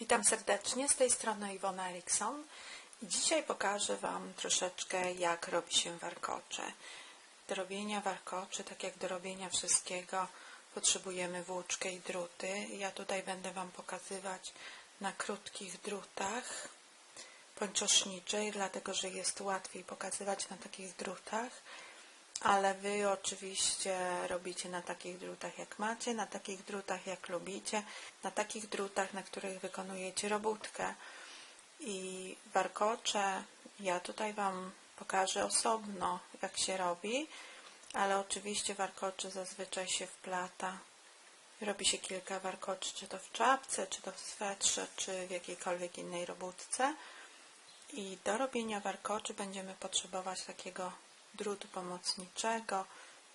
Witam serdecznie, z tej strony Iwona Erikson dzisiaj pokażę Wam troszeczkę jak robi się warkocze. Do robienia warkoczy, tak jak do robienia wszystkiego, potrzebujemy włóczkę i druty. Ja tutaj będę Wam pokazywać na krótkich drutach pończoszniczych, dlatego że jest łatwiej pokazywać na takich drutach ale Wy oczywiście robicie na takich drutach jak macie, na takich drutach jak lubicie, na takich drutach, na których wykonujecie robótkę. I warkocze, ja tutaj Wam pokażę osobno jak się robi, ale oczywiście warkocze zazwyczaj się wplata. Robi się kilka warkoczy, czy to w czapce, czy to w swetrze, czy w jakiejkolwiek innej robótce. I do robienia warkoczy będziemy potrzebować takiego drutu pomocniczego,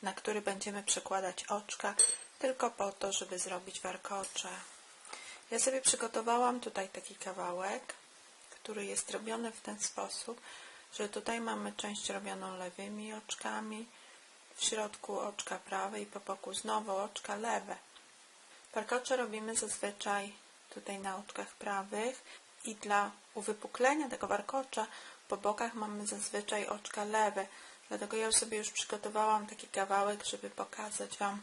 na który będziemy przekładać oczka, tylko po to, żeby zrobić warkocze. Ja sobie przygotowałam tutaj taki kawałek, który jest robiony w ten sposób, że tutaj mamy część robioną lewymi oczkami, w środku oczka prawe i po boku znowu oczka lewe. Warkocze robimy zazwyczaj tutaj na oczkach prawych i dla uwypuklenia tego warkocza po bokach mamy zazwyczaj oczka lewe, Dlatego ja sobie już przygotowałam taki kawałek, żeby pokazać Wam,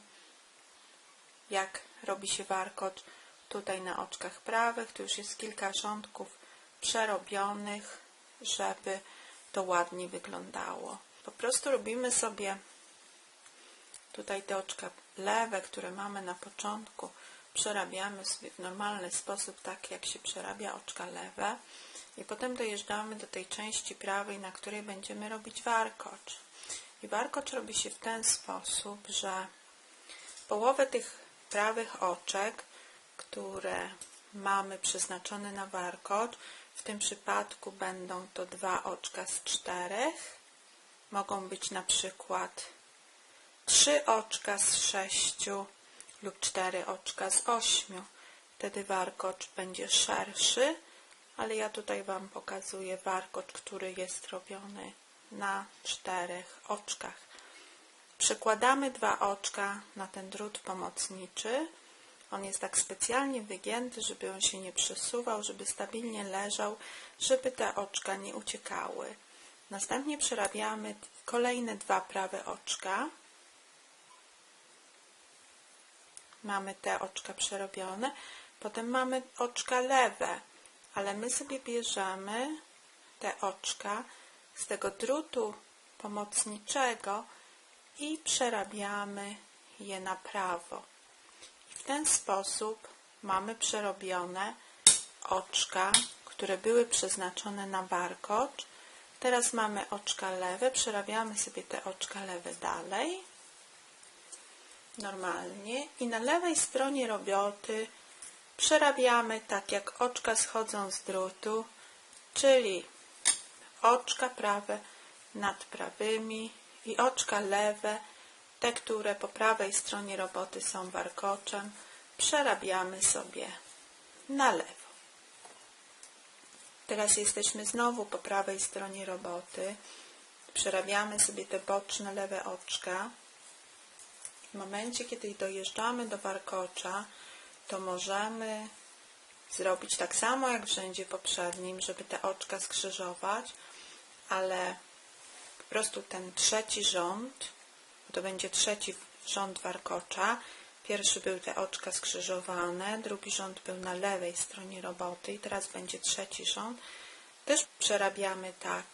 jak robi się warkocz tutaj na oczkach prawych. Tu już jest kilka rządków przerobionych, żeby to ładnie wyglądało. Po prostu robimy sobie tutaj te oczka lewe, które mamy na początku, przerabiamy sobie w normalny sposób, tak jak się przerabia oczka lewe. I potem dojeżdżamy do tej części prawej, na której będziemy robić warkocz. I warkocz robi się w ten sposób, że połowę tych prawych oczek, które mamy przeznaczone na warkocz, w tym przypadku będą to dwa oczka z czterech, mogą być na przykład trzy oczka z sześciu lub cztery oczka z ośmiu. Wtedy warkocz będzie szerszy, ale ja tutaj Wam pokazuję warkocz, który jest robiony na czterech oczkach. Przekładamy dwa oczka na ten drut pomocniczy. On jest tak specjalnie wygięty, żeby on się nie przesuwał, żeby stabilnie leżał, żeby te oczka nie uciekały. Następnie przerabiamy kolejne dwa prawe oczka. Mamy te oczka przerobione. Potem mamy oczka lewe ale my sobie bierzemy te oczka z tego drutu pomocniczego i przerabiamy je na prawo. I w ten sposób mamy przerobione oczka, które były przeznaczone na warkocz. Teraz mamy oczka lewe, przerabiamy sobie te oczka lewe dalej, normalnie i na lewej stronie roboty przerabiamy tak jak oczka schodzą z drutu, czyli oczka prawe nad prawymi i oczka lewe, te, które po prawej stronie roboty są warkoczem, przerabiamy sobie na lewo. Teraz jesteśmy znowu po prawej stronie roboty. Przerabiamy sobie te boczne lewe oczka. W momencie, kiedy dojeżdżamy do warkocza, to możemy zrobić tak samo jak w rzędzie poprzednim, żeby te oczka skrzyżować, ale po prostu ten trzeci rząd, to będzie trzeci rząd warkocza, pierwszy był te oczka skrzyżowane, drugi rząd był na lewej stronie roboty i teraz będzie trzeci rząd. Też przerabiamy tak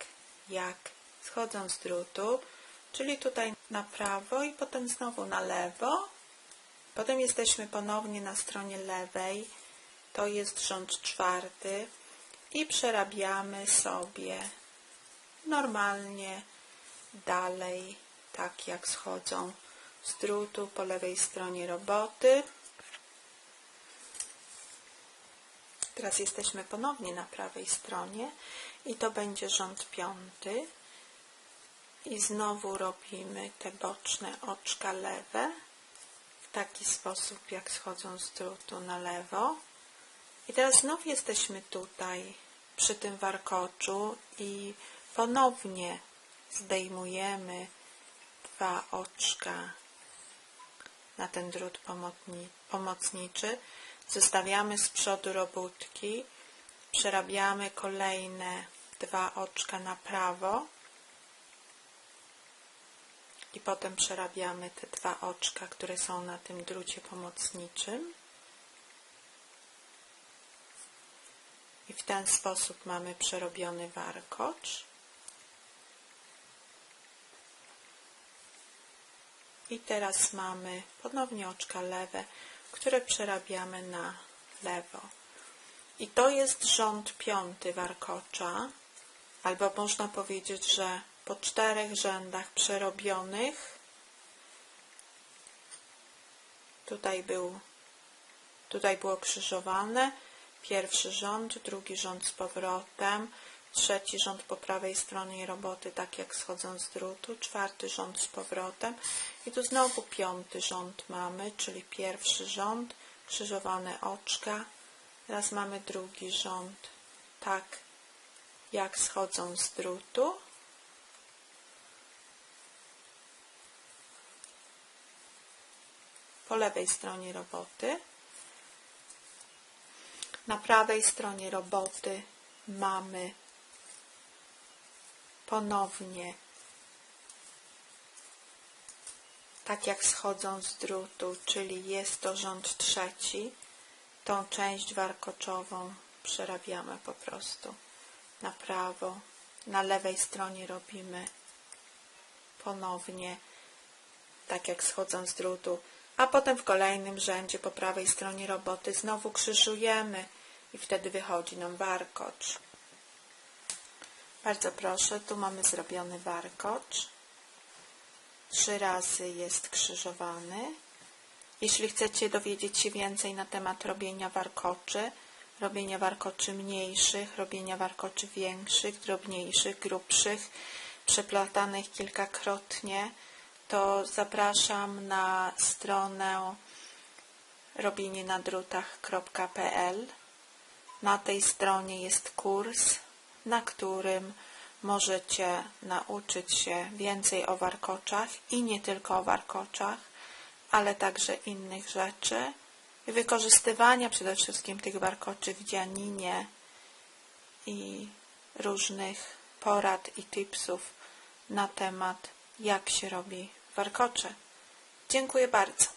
jak schodząc z drutu, czyli tutaj na prawo i potem znowu na lewo Potem jesteśmy ponownie na stronie lewej, to jest rząd czwarty i przerabiamy sobie normalnie dalej, tak jak schodzą z drutu po lewej stronie roboty. Teraz jesteśmy ponownie na prawej stronie i to będzie rząd piąty. I znowu robimy te boczne oczka lewe taki sposób, jak schodzą z drutu na lewo. I teraz znów jesteśmy tutaj przy tym warkoczu i ponownie zdejmujemy dwa oczka na ten drut pomocniczy. Zostawiamy z przodu robótki, przerabiamy kolejne dwa oczka na prawo i potem przerabiamy te dwa oczka, które są na tym drucie pomocniczym. I w ten sposób mamy przerobiony warkocz. I teraz mamy ponownie oczka lewe, które przerabiamy na lewo. I to jest rząd piąty warkocza, albo można powiedzieć, że po czterech rzędach przerobionych. Tutaj był tutaj było krzyżowane. Pierwszy rząd, drugi rząd z powrotem, trzeci rząd po prawej stronie roboty, tak jak schodząc z drutu, czwarty rząd z powrotem. I tu znowu piąty rząd mamy, czyli pierwszy rząd, krzyżowane oczka, teraz mamy drugi rząd, tak jak schodzą z drutu. Po lewej stronie roboty. Na prawej stronie roboty mamy ponownie tak jak schodzą z drutu, czyli jest to rząd trzeci, tą część warkoczową przerabiamy po prostu na prawo. Na lewej stronie robimy ponownie tak jak schodząc z drutu, a potem w kolejnym rzędzie po prawej stronie roboty znowu krzyżujemy i wtedy wychodzi nam warkocz. Bardzo proszę, tu mamy zrobiony warkocz. Trzy razy jest krzyżowany. Jeśli chcecie dowiedzieć się więcej na temat robienia warkoczy, robienia warkoczy mniejszych, robienia warkoczy większych, drobniejszych, grubszych, przeplatanych kilkakrotnie, to zapraszam na stronę robienienadrutach.pl. Na tej stronie jest kurs, na którym możecie nauczyć się więcej o warkoczach i nie tylko o warkoczach, ale także innych rzeczy wykorzystywania przede wszystkim tych warkoczy w dzianinie i różnych porad i tipsów na temat jak się robi warkocze. Dziękuję bardzo.